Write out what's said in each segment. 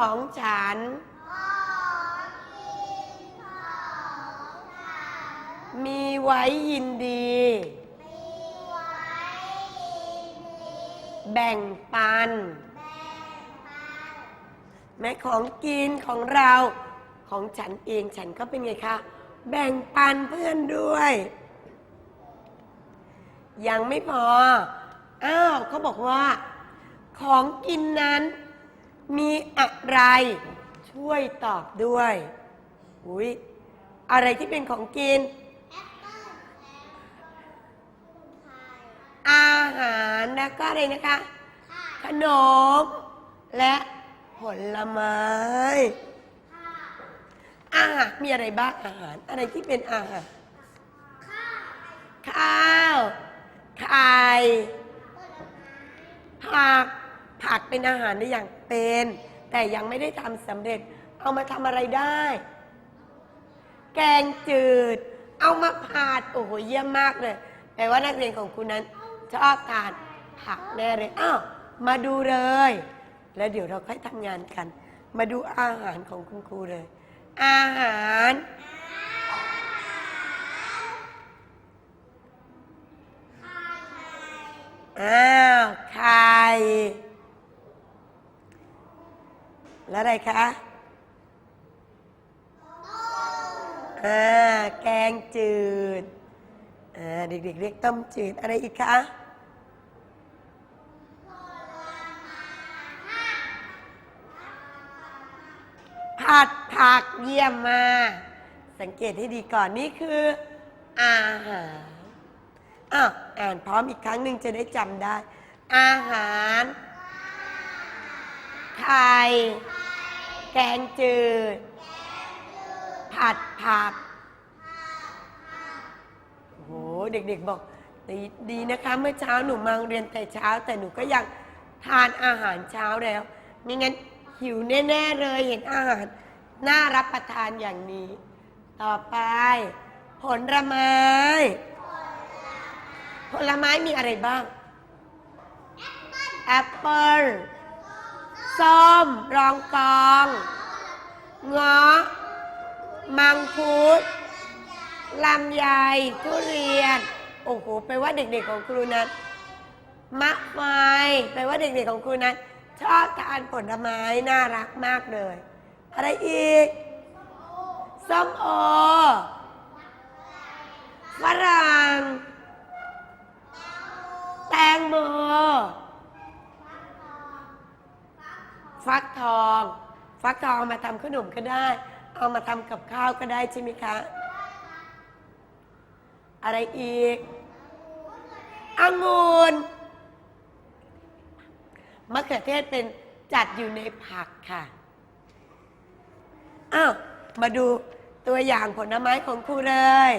กินของฉัน มีไว้ยินดี แบ่งปัน แม้ของกินของเราของฉันเองฉันก็เป็นไงคะ แบ่งปันเพื่อนด้วย ยังไม่พอ อ้าวเขาบอกว่า ของกินนั้น มีอะไร ช่วยตอบด้วย อุ้ยอะไรที่เป็นของกิน อาหารแล้วก็อะไรนะคะ ขนม และผลไม้ อาหารมีอะไรบ้างอาหาร อะไรที่เป็นอาหาร ข้าว ไข่ ผัก ผักเป็นอาหารได้อย่าง เป็น แต่ยังไม่ได้ทำสำเร็จ เอามาทำอะไรได้ แกงจืด เอามาผัดโอ้โหเยี่ยมมากเลยแปลว่านักเรียนของคุณนั้นชอบทานผักแน่เลยอ้าวมาดูเลย แล้วเดี๋ยวเราค่อยทำงานกัน มาดูอาหารของคุณครูเลย อาหารอ้าวไข่ แล้วอะไรคะอ่าแกงจืดอ่าเด็กๆเรียกต้มจืด อะไรอีกคะผัดผักเยี่ยมมา สังเกตให้ดีก่อนนี่คือ อาหารอ้าวอ่านพร้อมอีกครั้งหนึ่งจะได้จำได้ อาหาร ไข่ แกงจืด ผัดผักโอ้โหเด็กๆบอกดีดีนะคะ เมื่อเช้าหนูมาโรงเรียนแต่เช้า แต่หนูก็ยังทานอาหารเช้าแล้วไม่งั้นหิวแน่ๆเลยเห็นอาหารน่ารับประทานอย่างนี้ ต่อไป ผลไม้ ผลไม้มีอะไรบ้างแอปเปิล ส้มรองกองเงาะมังคุดลำไยทุเรียน โอ้โหแปลว่าเด็กๆของครูนั้นมะไฟแปลว่าเด็กๆของครูนั้นชอบทานผลไม้น่ารักมากเลย อะไรอีกส้มโอฝรั่งแตงโม ฟักทอง ฟักทองเอามาทำขนมก็ได้ เอามาทำกับข้าวก็ได้ใช่ไหมคะ อะไรอีกองุ่นมะเขือเทศเป็นจัดอยู่ในผักค่ะ อ้าว มาดูตัวอย่างผลไม้ของครูเลย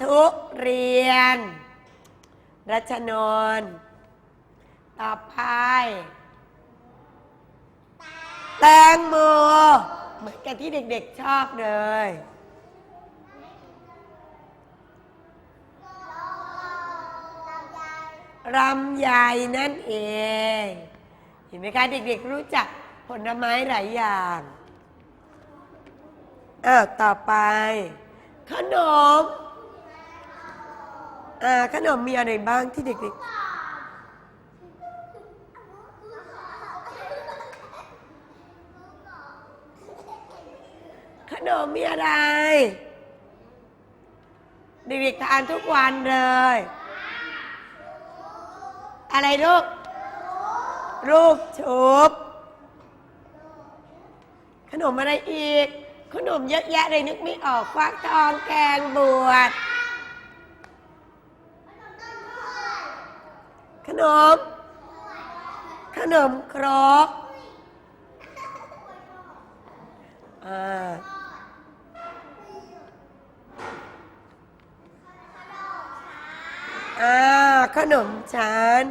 ทุเรียน รัชนนท์ ต่อไป แตงโมเหมือนกับที่เด็กๆชอบเลยรำไยนั่นเอง เห็นไหมคะเด็กๆรู้จักผลไม้หลายอย่างอ้าวต่อไป ขนม อ่าขนมมีอะไรบ้างที่เด็กๆ นมมีอะไร เด็กๆทานทุกวันเลย อะไรลูกรูปชุบ ขนมอะไรอีก ขนมเยอะแยะเลยนึกไม่ออกฟักทองแกงบวชขนม ขนมครกอ่า อ่าขนมชั้น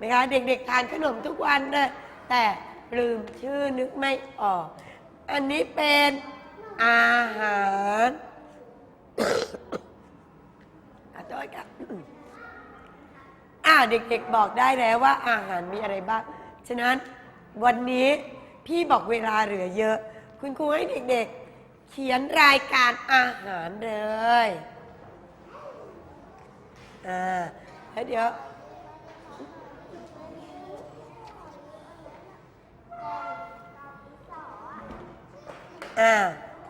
นะคะเด็กๆทานขนมทุกวันเลยแต่ลืมชื่อนึกไม่ออก อันนี้เป็นอาหารขอโทษครับอ่าเด็กๆบอกได้แล้วว่าอาหารมีอะไรบ้าง ฉะนั้นวันนี้พี่บอกเวลาเหลือเยอะ คุณครูให้เด็กๆ เขียนรายการอาหารเลย อ่าแล้วเดี๋ยวอ่า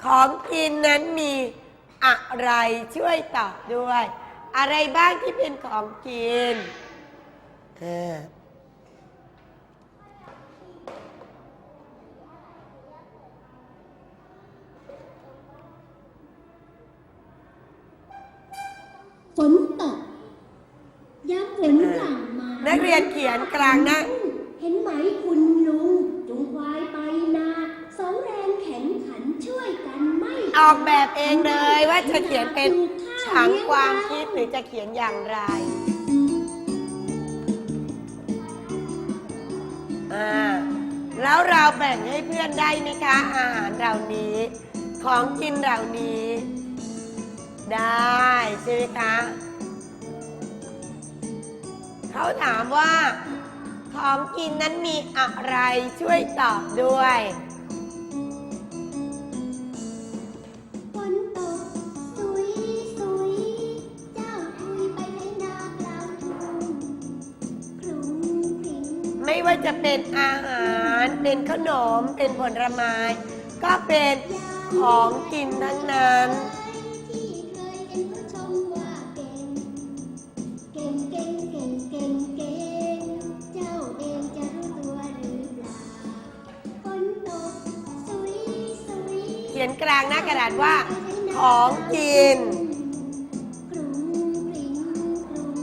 ของกินนั้นมีอะไรช่วยตอบด้วย อะไรบ้างที่เป็นของกินเออ ฝนตกย้ำฝนหลั่งมา นักเรียนเขียน กลางหนะ เห็นไหมคุณลุงจุงควายไปนาสองแรงแข็งขันช่วยกันไม่ออกแบบเองเลยว่าจะเขียนเป็นถังความคิดหรือจะเขียนอย่างไรอ่าแล้วเราแบ่งให้เพื่อนได้ไหมคะ อาหารเหล่านี้ ของกินเหล่านี้ ได้ใช่ไหมคะ เขาถามว่า ของกินนั้นมีอะไรช่วยตอบด้วย ฝนตกสุยสุยเจ้าคุยไปในนากลางทุ่งครุ้งคริ้งไม่ว่าจะเป็นอาหารเป็นขนมเป็นผลไม้ ก็เป็นของกินทั้งนั้นที่ หน้ากระดาษว่า ของกินกรุงกริ้งกรุง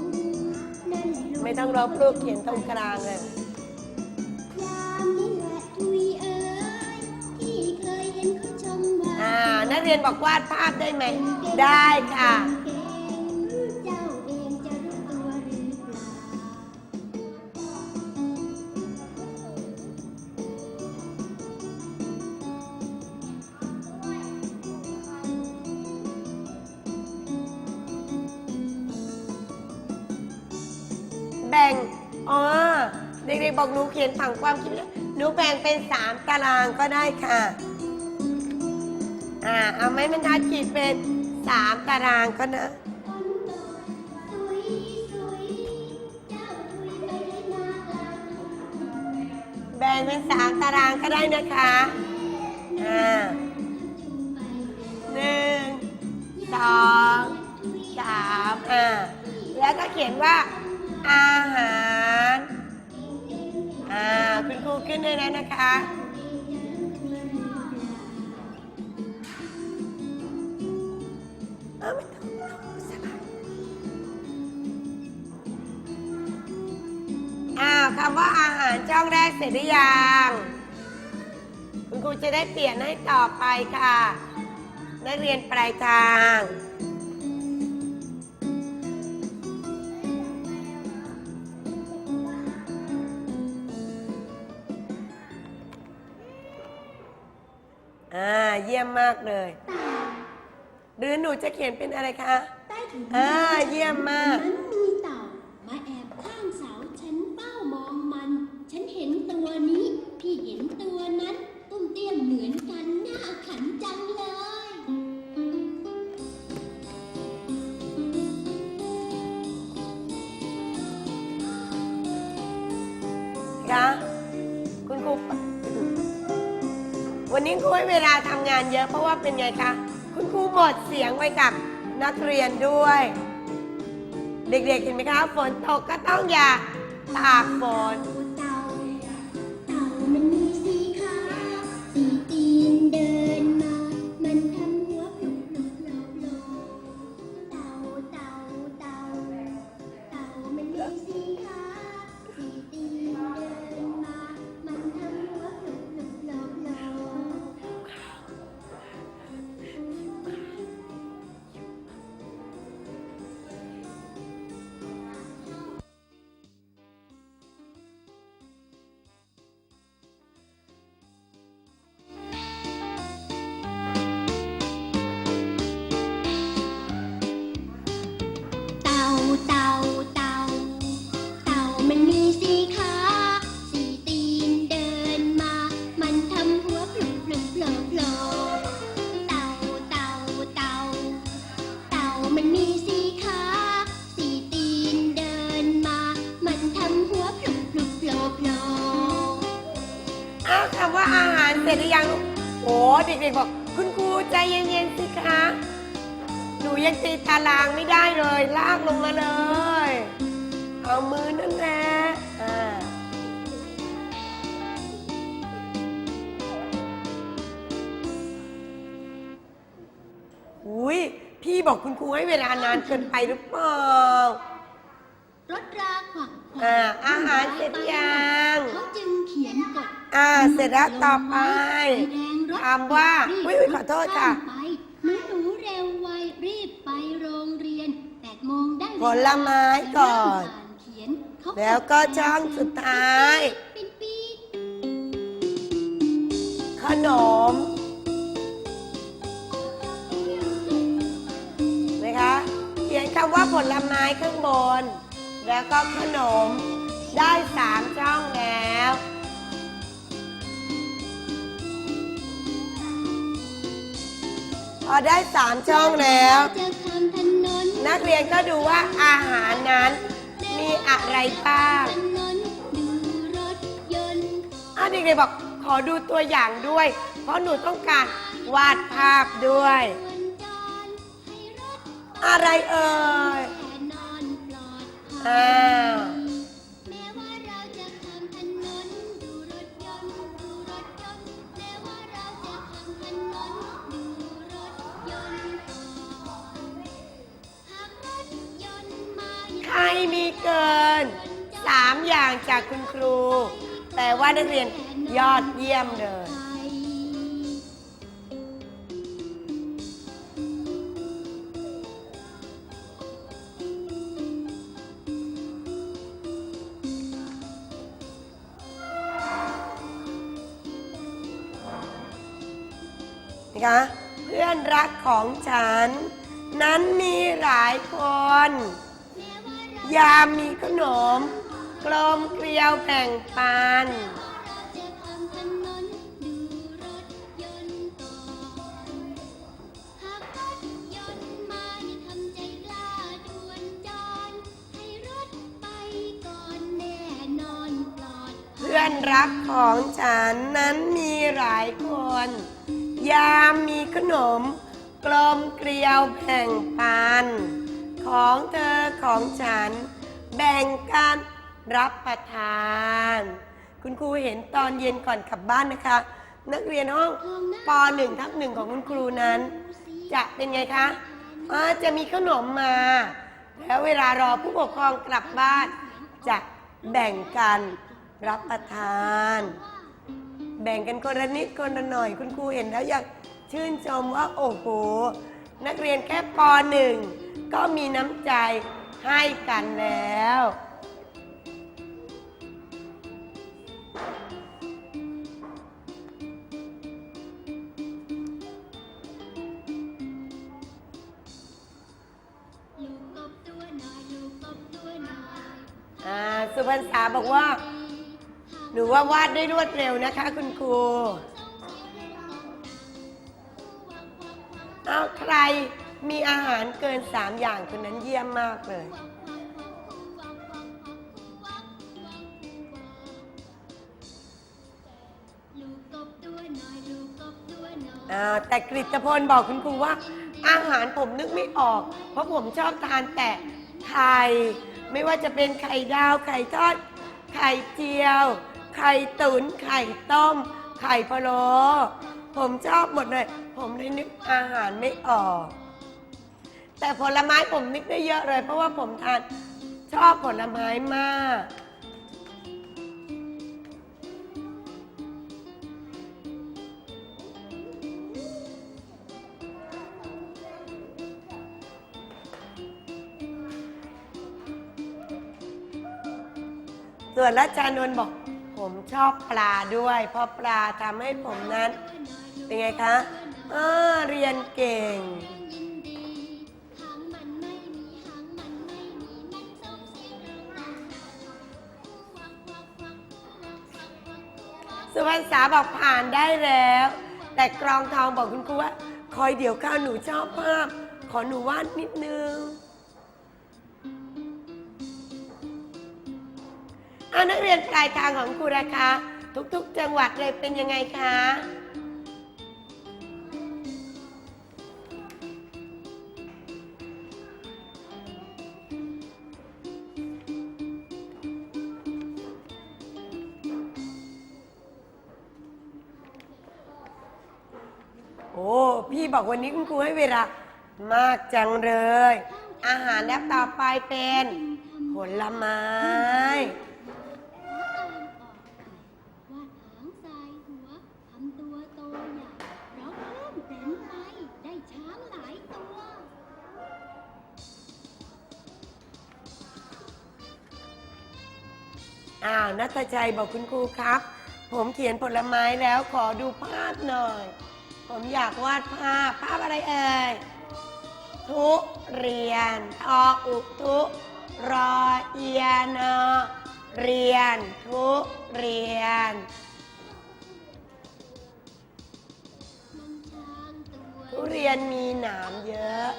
นั่นลูกไม่ต้องรบลูกเขียนตรงกลางเลยยามนี้แหละทุยเอ๋ยที่เคยเห็นเขาชมว่าอ่านักเรียนบอกวาดภาพได้ไหม ได้ค่ะ หนูเขียนผังความคิดแล้วหนูแบ่งเป็นสามตารางก็ได้ค่ะ อ่าเอาไม้บรรทัดขีดเป็นสามตารางก็นะฝนตกสุยสุยเจ้าทุยไปลงทุ่งแบ่งเป็นสามตารางก็ได้นะคะ อ่าหนึ่งสองสามอ่า แล้วก็เขียนว่าอา คุณครูขึ้นด้วยแล้วนะคะเออไม่ต้องสบายอ้าวคำว่าอาหารช่องแรกเสร็จหรือยัง คุณครูจะได้เปลี่ยนให้ต่อไปค่ะ นักเรียนปลายทาง เยี่ยมมากเลย หรือหนูจะเขียนเป็นอะไรคะใต้ถุนอ่า เยี่ยมมากานเยอะเพราะว่าเป็นไงคะ คุณครูหมดเสียงไปกับนักเรียนด้วย เด็กๆเห็นไหมคะ ฝนตกก็ต้องอย่าตากฝน อุ้ยพี่บอกคุณครูให้เวลานานเกินไปหรือเปล่ารถราขวักขวอ่าอาหารเสร็จยัง เขาจึงเขียนกฎอ่า เสร็จแล้วต่อไป แดงรถคำว่ารีบอุ๊ยอุ๊ยขอโทษค่ะไปหนูหนูเร็วไวรีบไปโรงเรียนแปดโมงได้เวลาผลไม้ก่อน เริ่มอ่านเขียนเขาแล้วก็ช่องสุดท้ายปีนปีนขนมำว่าผลไม้ข้างบน แล้วก็ขนม ได้สามช่องแล้ว พอได้สามช่องแล้ว นักเรียนก็ดูว่าอาหารนั้นมีอะไรบ้างถนนนต์อ้เด็กๆบอกขอดูตัวอย่างด้วย เพราะหนูต้องการวาดภาพด้วย อะไรเอ่ยอ่าใครมีเกินสามอย่างจากคุณครู แต่ว่านักเรียนยอดเยี่ยมเลย คะ เพื่อนรักของฉัน นั้นมีหลายคน ยามมีขนม กลมเกลียวแบ่งปานเพื่อนรักของฉันนั้นมีหลายคน ยามมีขนม กลมเกลียวแบ่งปัน ของเธอของฉัน แบ่งกันรับประทาน คุณครูเห็นตอนเย็นก่อนกลับบ้านนะคะ นักเรียนห้องป .1 ทับหนึ่งของคุณครูนั้น จะเป็นไงคะอาจะมีขนมมา แล้วเวลารอผู้ปกครองกลับบ้าน จะแบ่งกันรับประทาน แบ่งกันคนละนิดคนละหน่อย คุณครูเห็นแล้วอยากชื่นชมว่าโอ้โห นักเรียนแค่ป .1 ก็มีน้ำใจให้กันแล้วลูกกบตัวน้อยลูกกบตัวน้อยอ่า สุพรรษาบอกว่า หนูว่าวาดได้รวดเร็วนะคะ คุณครูเอาใครมีอาหารเกินสามอย่างคนนั้นเยี่ยมมากเลยอ่าแต่กฤตพลบอกคุณครูว่า อาหารผมนึกไม่ออก เพราะผมชอบทานแต่ไข่ ไม่ว่าจะเป็นไข่ดาว ไข่ทอด ไข่เจียว ไข่ตุนไข่ต้ม ไข่พะโล้ผมชอบหมดเลย ผมเลยนึกอาหารไม่ออก แต่ผลไม้ผมนึกได้เยอะเลย เพราะว่าผมทานชอบผลไม้มาก ส่วนรัชชานนท์บอก ชอบปลาด้วย เพราะปลาทำให้ผมนั้น เป็นไงคะอ่าเรียนเก่งยินดีหางมันไม่มีหางมันไม่มีมันส่งเสียงร้องวักวักวักวักวักวักวักสุพรรษาบอกผ่านได้แล้ว แต่กรองทองบอกคุณครูว่า คอยเดี๋ยวข้าวหนูชอบภาพ ขอหนูวาดนิดนึง เอานักเรียนปลายทางของครูนะคะ ทุกๆ จังหวัดเลยเป็นยังไงคะโอ้พี่บอกวันนี้คุณครูให้เวลามากจังเลย อาหารแล้วต่อไปเป็นผลไม้ อ้าวนัทชัยบอกคุณครูครับ ผมเขียนผลไม้แล้วขอดูภาพหน่อย ผมอยากวาดภาพ ภาพอะไรเอ่ย ทุเรียนออุทุรอเอียนอเรียน ทุเรียน ทุเรียนมีหนามเยอะ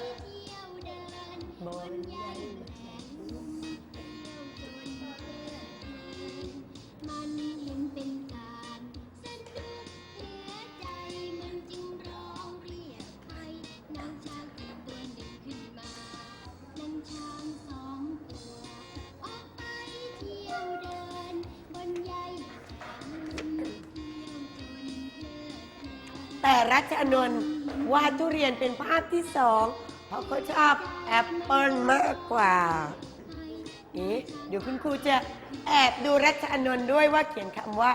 แต่รัชอนนท์วาดทุเรียนเป็นภาพที่สองเพราะเขาชอบแอปเปิลมากกว่าเอ๊ะเดี๋ยวคุณครูจะแอบดูรัชอนนท์ด้วยว่าเขียนคำว่า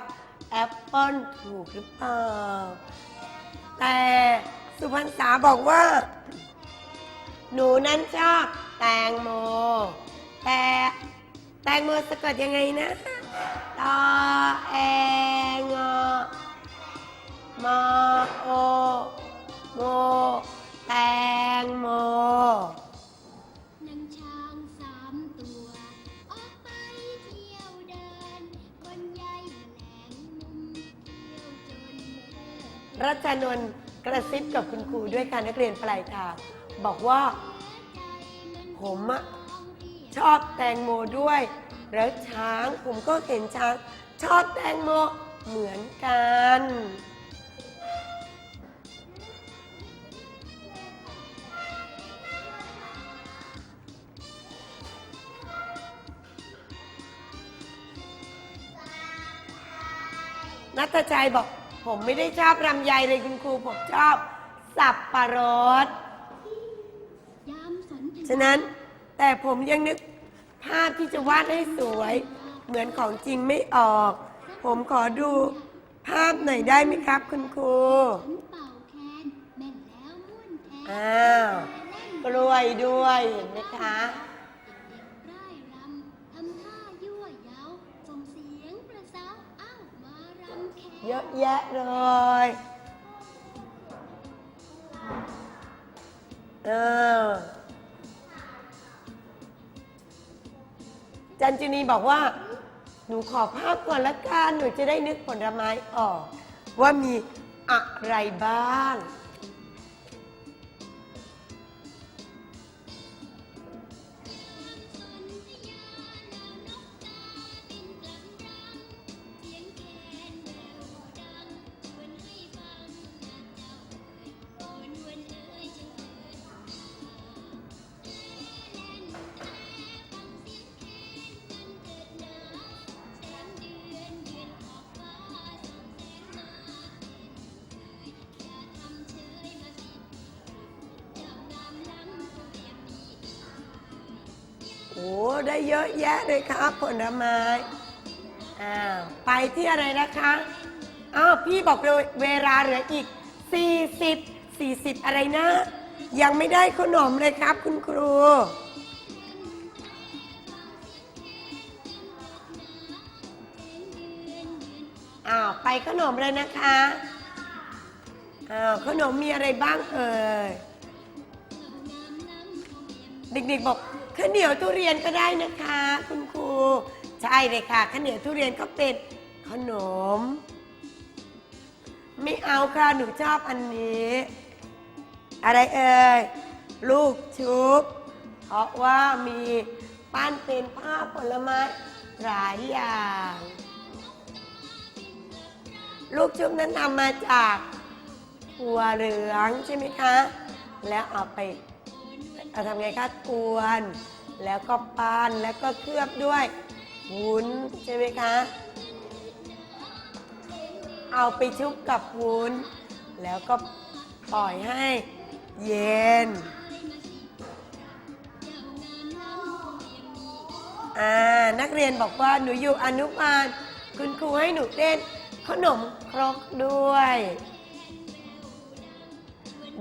แอปเปิลถูกหรือเปล่า แต่สุพรรณษาบอกว่า หนูนั้นชอบแตงโม แต่แตงโมสะกดยังไงนะตอ นนท์กระซิบกับคุณครูด้วยการนักเรียนปลายทางบอกว่า ผมอะชอบแตงโมด้วย แล้วช้างผมก็เห็นช้าง ชอบแตงโมเหมือนกัน นัทชัยบอก ผมไม่ได้ชอบรำไยเลยคุณครู ผมชอบสับปะรด ยามสนทฉะนั้นแต่ผมยังนึกภาพที่จะวาดให้สวย เหมือนของจริงไม่ออก ผมขอดูภาพหน่อยได้ไหมครับ คุณครูนเป่าแคนแม่นแล้วม่วนแทนอ้าว กล้วยด้วยเห็นไหมคะ เยอะแยะเลยเออจันจุนีบอกว่า หนูขอภาพก่อนละกัน หนูจะได้นึกผลไม้ออก ว่ามีอะไรบ้าง แยะเลยครับผลไม้อ้าวไปที่อะไรนะคะอ้าวพี่บอกเลยเวลาเหลืออีก 40 40 อะไรนะ ยังไม่ได้ขนมเลยครับคุณครู อ้าวไปขนมเลยนะคะ อ้าวขนมมีอะไรบ้างเอ่ย เด็กๆบอก ข้าวเหนียวทุเรียนก็ได้นะคะ คุณครูใช่เลยค่ะข้าวเหนียวทุเรียนก็เป็นขนม ไม่เอาค่ะหนูชอบอันนี้ อะไรเอ่ยลูกชุบ เพราะว่ามีปั้นเป็นภาผลไม้หลายอย่าง ลูกชุบนั้นทำมาจากถั่วเหลืองใช่ไหมคะ แล้วเอาไป เอาทำไงคะกวน แล้วก็ปั้นแล้วก็เคลือบด้วยวุ้นใช่ไหมคะ เอาไปชุบกับวุ้น แล้วก็ปล่อยให้เย็น อ่า นักเรียนบอกว่าหนูอยู่อนุบาล คุณครูให้หนูเต้นขนมครกด้วย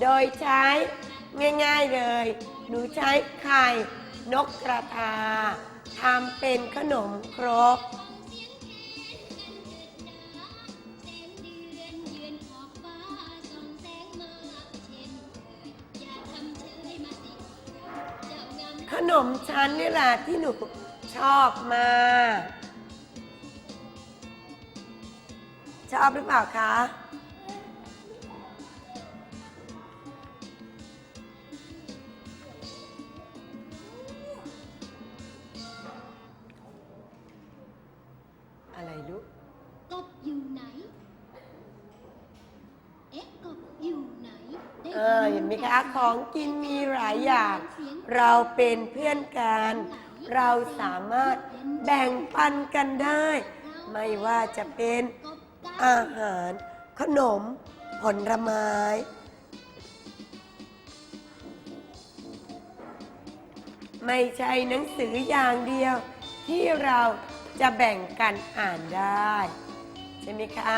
โดยใช้ง่าย ๆ เลย หนูใช้ไข่นกกระทาทำเป็นขนมครกขนมชั้นนี่แหละที่หนูชอบมากชอบหรือเปล่าคะ ของกินมีหลายอย่าง เราเป็นเพื่อนกัน เราสามารถแบ่งปันกันได้ ไม่ว่าจะเป็นอาหาร ขนม ผลไม้ ไม่ใช่หนังสืออย่างเดียว ที่เราจะแบ่งกันอ่านได้ ใช่ไหมคะ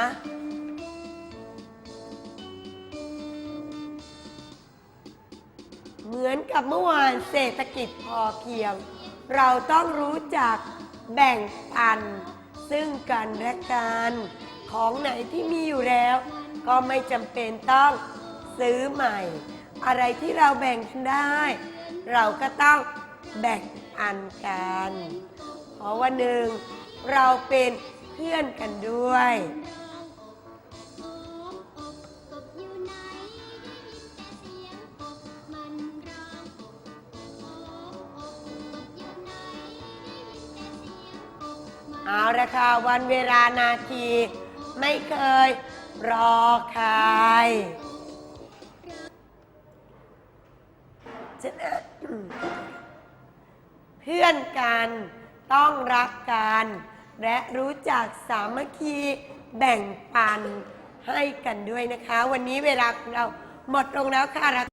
เหมือนกับเมื่อวานเศรษฐกิจพอเพียง เราต้องรู้จักแบ่งปัน ซึ่งกันและกันของไหนที่มีอยู่แล้ว ก็ไม่จำเป็นต้องซื้อใหม่ อะไรที่เราแบ่งกันได้ เราก็ต้องแบ่งอันกันเพราะว่าหนึ่งเราเป็นเพื่อนกันด้วย มันเอาละค่ะวันเวลานาที ไม่เคยรอใครฉะนั้นเพื่อนกันต้องรักกัน และรู้จักสามัคคีแบ่งปันให้กันด้วยนะคะ วันนี้เวลาของเราหมดลงแล้วค่ะ